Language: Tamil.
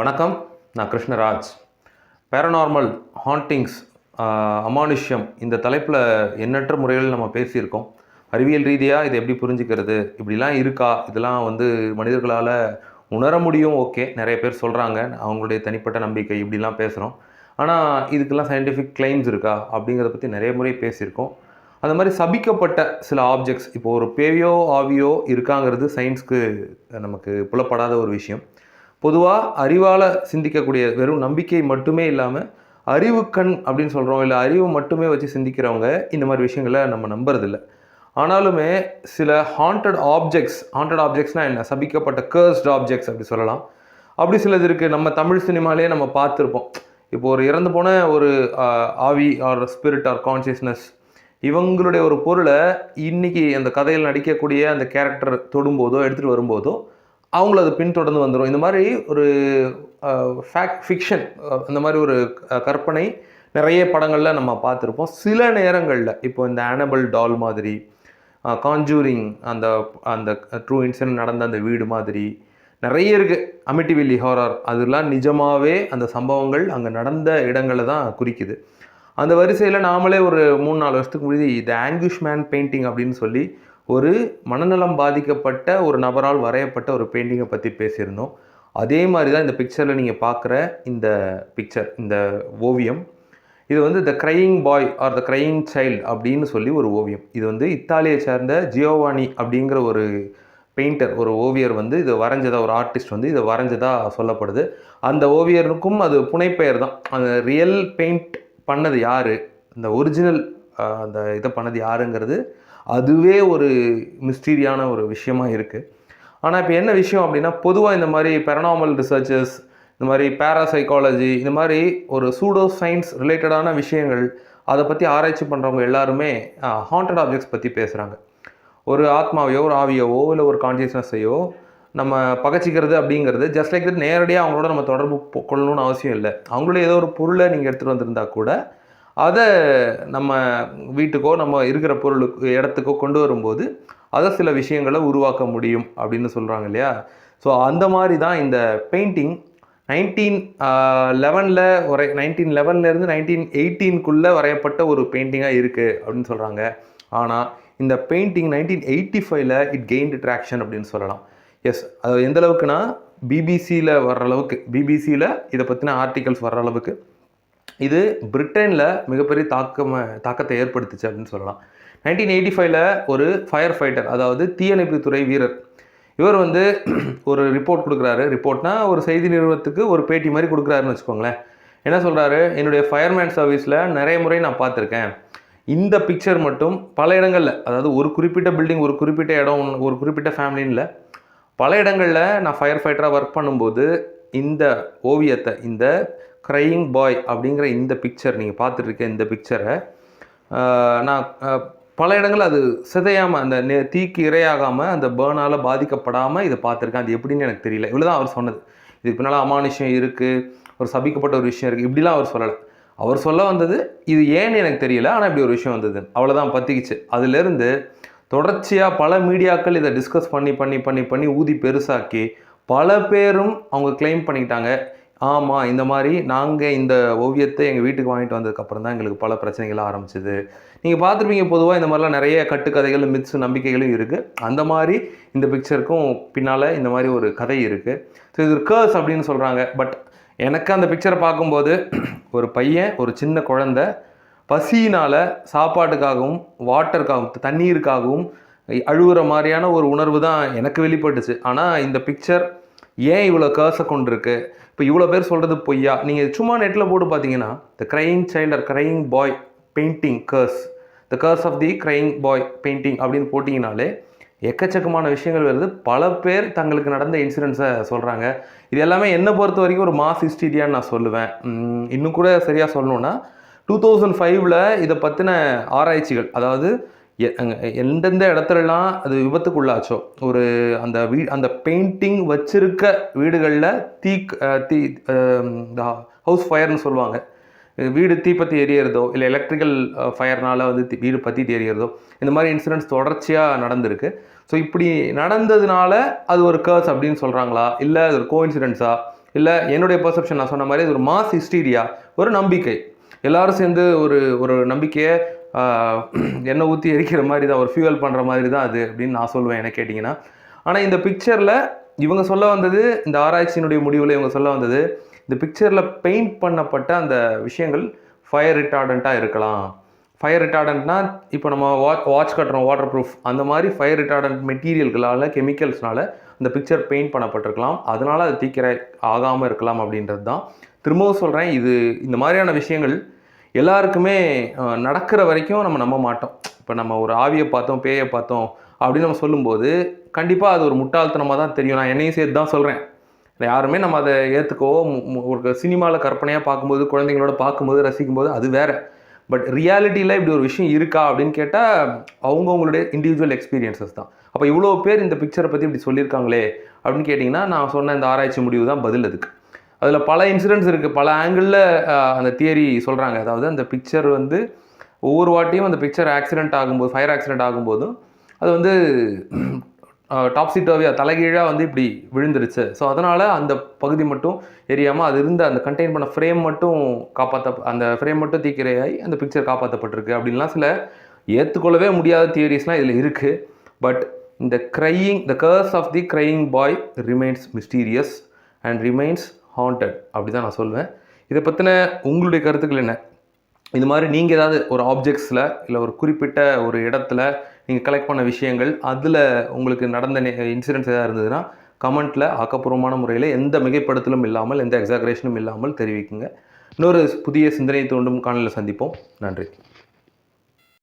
வணக்கம். நான் கிருஷ்ணராஜ். பேரநார்மல் ஹாண்டிங்ஸ் அமானுஷ்யம் இந்த தலைப்பில் எண்ணற்ற முறைகள் நம்ம பேசியிருக்கோம். அறிவியல் ரீதியாக இதை எப்படி புரிஞ்சுக்கிறது இப்படிலாம் இருக்கா இதெல்லாம் வந்து மனிதர்களால் உணர முடியும் ஓகே நிறைய பேர் சொல்கிறாங்க அவங்களுடைய தனிப்பட்ட நம்பிக்கை இப்படிலாம் பேசுகிறோம் ஆனால் இதுக்கெல்லாம் சயின்டிஃபிக் கிளைம்ஸ் இருக்கா அப்படிங்கிறத பற்றி நிறைய முறை பேசியிருக்கோம். அந்த மாதிரி சபிக்கப்பட்ட சில ஆப்ஜெக்ட்ஸ் இப்போ ஒரு பேவியோ ஆவியோ இருக்காங்கிறது சயின்ஸ்க்கு நமக்கு புலப்படாத ஒரு விஷயம். பொதுவாக அறிவால் சிந்திக்கக்கூடிய வெறும் நம்பிக்கை மட்டுமே இல்லாமல் அறிவு கண் அப்படின்னு சொல்கிறோம் இல்லை அறிவு மட்டுமே வச்சு சிந்திக்கிறவங்க இந்த மாதிரி விஷயங்களை நம்ம நம்புறதில்ல. ஆனாலுமே சில ஹாண்டட் ஆப்ஜெக்ட்ஸ் ஹாண்டட் ஆப்ஜெக்ட்ஸ்னால் என்ன? சபிக்கப்பட்ட கர்ஸ்ட் ஆப்ஜெக்ட்ஸ் அப்படி சொல்லலாம். அப்படி சிலது இருக்குது நம்ம தமிழ் சினிமாலேயே நம்ம பார்த்துருப்போம். இப்போ ஒரு இறந்து போன ஒரு ஆவி ஆர் ஸ்பிரிட் ஆர் கான்சியஸ்னஸ் இவங்களுடைய ஒரு பொருளை இன்னைக்கு அந்த கதையில் நடிக்கக்கூடிய அந்த கேரக்டர் தொடும்போதோ எடுத்துகிட்டு வரும்போதோ அவங்கள அது பின்தொடர்ந்து வந்துடும் இந்த மாதிரி ஒரு ஃபேக்ட் ஃபிக்ஷன் அந்த மாதிரி ஒரு கற்பனை நிறைய படங்களில் நம்ம பார்த்துருப்போம். சில நேரங்களில் இப்போ இந்த ஆனபிள் டால் மாதிரி காஞ்சூரிங் அந்த அந்த ட்ரூ இன்சிடென்ட் நடந்த அந்த வீடு மாதிரி நிறைய இருக்குது அமிட்டிவில்லி ஹாரர் அதெல்லாம் நிஜமாகவே அந்த சம்பவங்கள் அங்கே நடந்த இடங்களை தான் குறிக்குது. அந்த வரிசையில் நாமளே ஒரு மூணு நாலு வருஷத்துக்கு முன்னாடி த ஆங்குஷ் மேன் பெயிண்டிங் அப்படின்னு சொல்லி ஒரு மனநலம் பாதிக்கப்பட்ட ஒரு நபரால் வரையப்பட்ட ஒரு பெயிண்டிங்கை பற்றி பேசியிருந்தோம். அதே மாதிரி தான் இந்த பிக்சரில் நீங்கள் பார்க்குற இந்த பிக்சர் இந்த ஓவியம். இது வந்து the crying boy or the crying child அப்படின்னு சொல்லி ஒரு ஓவியம். இது வந்து இத்தாலியை சேர்ந்த ஜியோவானி அப்படிங்கிற ஒரு பெயிண்டர் ஒரு ஓவியர் வந்து இதை வரைஞ்சதாக ஒரு ஆர்டிஸ்ட் வந்து இதை வரைஞ்சதாக சொல்லப்படுது. அந்த ஓவியருக்கும் அது புனைப்பெயர் தான் அந்த ரியல் பெயிண்ட் பண்ணது யார்? அந்த ஒரிஜினல் அந்த இதை பண்ணது யாருங்கிறது அதுவே ஒரு மிஸ்டீரியான ஒரு விஷயமா இருக்குது ஆனால் இப்போ என்ன விஷயம் அப்படின்னா பொதுவாக இந்த மாதிரி பெரனாமல் ரிசர்ச்சர்ஸ் இந்த மாதிரி பேராசைக்காலஜி இந்த மாதிரி ஒரு சூடோ சயின்ஸ் ரிலேட்டடான விஷயங்கள் அதை பற்றி ஆராய்ச்சி பண்ணுறவங்க எல்லாருமே ஹாண்டட் ஆப்ஜெக்ட்ஸ் பற்றி பேசுகிறாங்க ஒரு ஆத்மாவையோ ஒரு ஆவியவோ இல்லை ஒரு கான்சியஸ்னஸையோ நம்ம பகச்சிக்கிறது அப்படிங்கிறது ஜஸ்ட் லைக் தட் நேரடியாக அவங்களோட நம்ம தொடர்பு கொள்ளணும்னு அவசியம் இல்லை. அவங்களோட ஏதோ ஒரு பொருளை நீங்கள் எடுத்துகிட்டு வந்திருந்தா கூட அதை நம்ம வீட்டுக்கோ நம்ம இருக்கிற பொருளுக்கு இடத்துக்கோ கொண்டு வரும்போது அதை சில விஷயங்களை உருவாக்க முடியும் அப்படின்னு சொல்கிறாங்க இல்லையா? ஸோ அந்த மாதிரி தான் இந்த பெயிண்டிங் நைன்டீன் லெவனில் வரை நைன்டீன் லெவன்லேருந்து நைன்டீன் எயிட்டீனுக்குள்ளே வரையப்பட்ட ஒரு பெயிண்டிங்காக இருக்குது அப்படின்னு சொல்கிறாங்க ஆனால் இந்த பெயிண்டிங் நைன்டீன் எயிட்டி ஃபைவ்ல இட் கெயின்டு ட்ராக்ஷன் அப்படின்னு சொல்லலாம். எஸ் அது எந்த அளவுக்குன்னா பிபிசியில் வர்ற அளவுக்கு பிபிசியில் இதை பற்றின ஆர்டிகல்ஸ் வர்ற அளவுக்கு. இது பிரிட்டனில் மிகப்பெரிய தாக்கம் தாக்கத்தை ஏற்படுத்துச்சு அப்படின்னு சொல்லலாம். நைன்டீன் எயிட்டி ஃபைவ்ல ஒரு ஃபயர் ஃபைட்டர் அதாவது தீயணைப்புத்துறை வீரர் இவர் வந்து ஒரு ரிப்போர்ட் கொடுக்குறாரு. ரிப்போர்ட்னா ஒரு செய்தி நிறுவனத்துக்கு ஒரு பேட்டி மாதிரி கொடுக்குறாருன்னு வச்சுக்கோங்களேன். என்ன சொல்கிறாரு என்னுடைய ஃபயர்மேன் சர்வீஸில் நிறைய முறை நான் பார்த்துருக்கேன். இந்த பிக்சர் மட்டும் பல இடங்களில் அதாவது ஒரு குறிப்பிட்ட பில்டிங் ஒரு குறிப்பிட்ட இடம் ஒரு குறிப்பிட்ட ஃபேமிலின்னு பல இடங்களில் நான் ஃபயர் ஃபைட்டராக ஒர்க் பண்ணும்போது இந்த ஓவியத்தை இந்த க்ரையிங் பாய் அப்படிங்கிற இந்த பிக்சர் நீங்கள் பார்த்துட்ருக்க இந்த பிக்சரை நான் பல இடங்கள் அது சிதையாமல் அந்த நே தீக்கு இரையாகாமல் அந்த பேர்னால் பாதிக்கப்படாமல் இதை பார்த்துருக்கேன். அது எப்படின்னு எனக்கு தெரியல. இவ்வளோ தான் அவர் சொன்னது. இதுக்கு பின்னால் அமானுஷம் இருக்குது ஒரு சபிக்கப்பட்ட ஒரு விஷயம் இருக்குது இப்படிலாம் அவர் சொல்லலை. அவர் சொல்ல வந்தது இது ஏன்னு எனக்கு தெரியல ஆனால் இப்படி ஒரு விஷயம் வந்தது. அவ்வளோதான் பற்றிக்கிச்சு அதுலேருந்து தொடர்ச்சியாக பல மீடியாக்கள் இதை டிஸ்கஸ் பண்ணி பண்ணி பண்ணி பண்ணி ஊதி பெருசாக்கி பல பேரும் அவங்க க்ளைம் பண்ணிக்கிட்டாங்க. ஆமாம் இந்த மாதிரி நாங்கள் இந்த ஓவியத்தை எங்கள் வீட்டுக்கு வாங்கிட்டு வந்ததுக்கப்புறம் தான் எங்களுக்கு பல பிரச்சனைகள் ஆரம்பிச்சது. நீங்கள் பார்த்துருப்பீங்க பொதுவாக இந்த மாதிரிலாம் நிறைய கட்டுக்கதைகளும் மித்ஸ் நம்பிக்கைகளும் இருக்குது அந்த மாதிரி இந்த பிக்சருக்கும் பின்னால் இந்த மாதிரி ஒரு கதை இருக்குது ஸோ இது ஒரு கேர்ஸ் அப்படின்னு சொல்கிறாங்க பட் எனக்கு அந்த பிக்சரை பார்க்கும்போது ஒரு பையன் ஒரு சின்ன குழந்த பசியினால் சாப்பாட்டுக்காகவும் வாட்டருக்காகவும் தண்ணீருக்காகவும் அழுகுற மாதிரியான ஒரு உணர்வு தான் எனக்கு வெளிப்பட்டுச்சு. ஆனால் இந்த பிக்சர் ஏன் இவ்வளோ கேர்ஸை கொண்டிருக்கு? இப்போ இவ்வளோ பேர் சொல்கிறது பொய்யா? நீங்கள் சும்மா நெட்டில் போட்டு பார்த்தீங்கன்னா the crying child or crying boy painting curse the curse of the crying boy painting அப்படின்னு போட்டிங்கனாலே எக்கச்சக்கமான விஷயங்கள் வருது. பல பேர் தங்களுக்கு நடந்த இன்சிடென்ட்ஸை சொல்கிறாங்க இது எல்லாமே என்னை பொறுத்த வரைக்கும் ஒரு மாஸ் ஹிஸ்டீரியான்னு நான் சொல்லுவேன். இன்னும் கூட சரியாக சொல்லணுன்னா டூ தௌசண்ட் ஃபைவ்ல இதை பற்றின ஆராய்ச்சிகள் அதாவது எந்தெந்த இடத்துலலாம் அது விபத்துக்குள்ளாச்சோ ஒரு அந்த வீ அந்த பெயிண்டிங் வச்சிருக்க வீடுகளில் தீ அஹ், தீ ஹவுஸ் ஃபயர்னு சொல்லுவாங்க. வீடு தீப்பத்தி எரியறதோ இல்லை எலக்ட்ரிக்கல் ஃபயர்னால் வந்து வீடு பற்றிட்டு எரியறதோ இந்த மாதிரி இன்சிடென்ட்ஸ் தொடர்ச்சியாக நடந்திருக்கு. ஸோ இப்படி நடந்ததுனால அது ஒரு கேர்ஸ் அப்படின்னு சொல்கிறாங்களா இல்லை அது ஒரு கோஇன்சிடென்ஸா இல்லை என்னுடைய பர்செப்ஷன் நான் சொன்ன மாதிரி அது ஒரு மாஸ் ஹிஸ்டீரியா ஒரு நம்பிக்கை. எல்லாரும் சேர்ந்து ஒரு ஒரு நம்பிக்கையை எண்ணெய் ஊற்றி எரிக்கிற மாதிரி தான் ஒரு ஃபியூவல் பண்ணுற மாதிரி தான் அது அப்படின்னு நான் சொல்லுவேன் என்ன கேட்டிங்கன்னா. ஆனால் இந்த பிக்சரில் இவங்க சொல்ல வந்தது இந்த ஆராய்ச்சியினுடைய முடிவில் இவங்க சொல்ல வந்தது இந்த பிக்சரில் பெயிண்ட் பண்ணப்பட்ட அந்த விஷயங்கள் ஃபயர் ரிட்டார்டண்ட்டாக இருக்கலாம். ஃபயர் ரிட்டார்டண்ட்னால் இப்போ நம்ம வாட்ச் வாட்ச் கட்டுறோம் வாட்டர் ப்ரூஃப் அந்த மாதிரி ஃபயர் ரிட்டார்டன்ட் மெட்டீரியல்களால் கெமிக்கல்ஸ்னால் இந்த பிக்சர் பெயிண்ட் பண்ணப்பட்டிருக்கலாம். அதனால் அது தீக்கிர ஆகாமல் இருக்கலாம் அப்படின்றது தான் திரும்பவும் சொல்கிறேன் இது இந்த மாதிரியான விஷயங்கள் எல்லாருக்குமே நடக்கிற வரைக்கும் நம்ம நம்ப மாட்டோம். இப்போ நம்ம ஒரு ஆவியை பார்த்தோம் பேயை பார்த்தோம் அப்படின்னு நம்ம சொல்லும்போது கண்டிப்பாக அது ஒரு முட்டாள்தனமாக தான் தெரியும். நான் என்னையும் சேர்த்து தான் சொல்கிறேன் யாருமே நம்ம அதை ஏற்றுக்கவோ ஒரு சினிமாவில் கற்பனையாக பார்க்கும்போது குழந்தைங்களோட பார்க்கும்போது ரசிக்கும்போது அது வேறு. பட் ரியாலிட்டியில் இப்படி ஒரு விஷயம் இருக்கா அப்படின்னு கேட்டால் அவங்கவுங்களுடைய இண்டிவிஜுவல் எக்ஸ்பீரியன்சஸ் தான். அப்போ இவ்வளோ பேர் இந்த பிக்சரை பற்றி இப்படி சொல்லியிருக்காங்களே அப்படின்னு கேட்டிங்கன்னா நான் சொன்ன இந்த ஆராய்ச்சி முடிவு தான் பதில் அதுக்கு. அதில் பல இன்சிடென்ட்ஸ் இருக்குது பல ஆங்கிளில் அந்த தியரி சொல்கிறாங்க அதாவது அந்த பிக்சர் வந்து ஒவ்வொரு வாட்டியும் அந்த பிக்சர் ஆக்சிடென்ட் ஆகும்போது ஃபயர் ஆக்சிடெண்ட் ஆகும்போதும் அது வந்து டாப் சீட்டாவே தலைகீழாக வந்து இப்படி விழுந்துருச்சு. ஸோ அதனால் அந்த பகுதி மட்டும் எரியாமல் அது இருந்த அந்த கண்டெயின் பண்ண ஃப்ரேம் மட்டும் காப்பாற்ற அந்த ஃப்ரேம் மட்டும் தீக்கிரையாகி அந்த பிக்சர் காப்பாற்றப்பட்டிருக்கு அப்படின்லாம் சில ஏற்றுக்கொள்ளவே முடியாத தியரிஸ்லாம் இதில் இருக்குது பட் இந்த crying the curse of the crying boy remains mysterious and remains haunted அப்படி தான் நான் சொல்வேன். இதை பற்றின உங்களுடைய கருத்துக்கள் என்ன? இது மாதிரி நீங்கள் ஏதாவது ஒரு ஆப்ஜெக்ட்ஸில் இல்லை ஒரு குறிப்பிட்ட ஒரு இடத்துல நீங்கள் கலெக்ட் பண்ண விஷயங்கள் அதில் உங்களுக்கு நடந்த இன்சிடென்ட்ஸ் எதாவது இருந்ததுன்னா கமெண்ட்டில் ஆக்கப்பூர்வமான முறையில் எந்த மிகைப்படுத்தலும் இல்லாமல் எந்த எக்ஸாகரேஷனும் இல்லாமல் தெரிவிக்குங்க. இன்னொரு புதிய சிந்தனை தோண்டும் காணலில் சந்திப்போம். நன்றி.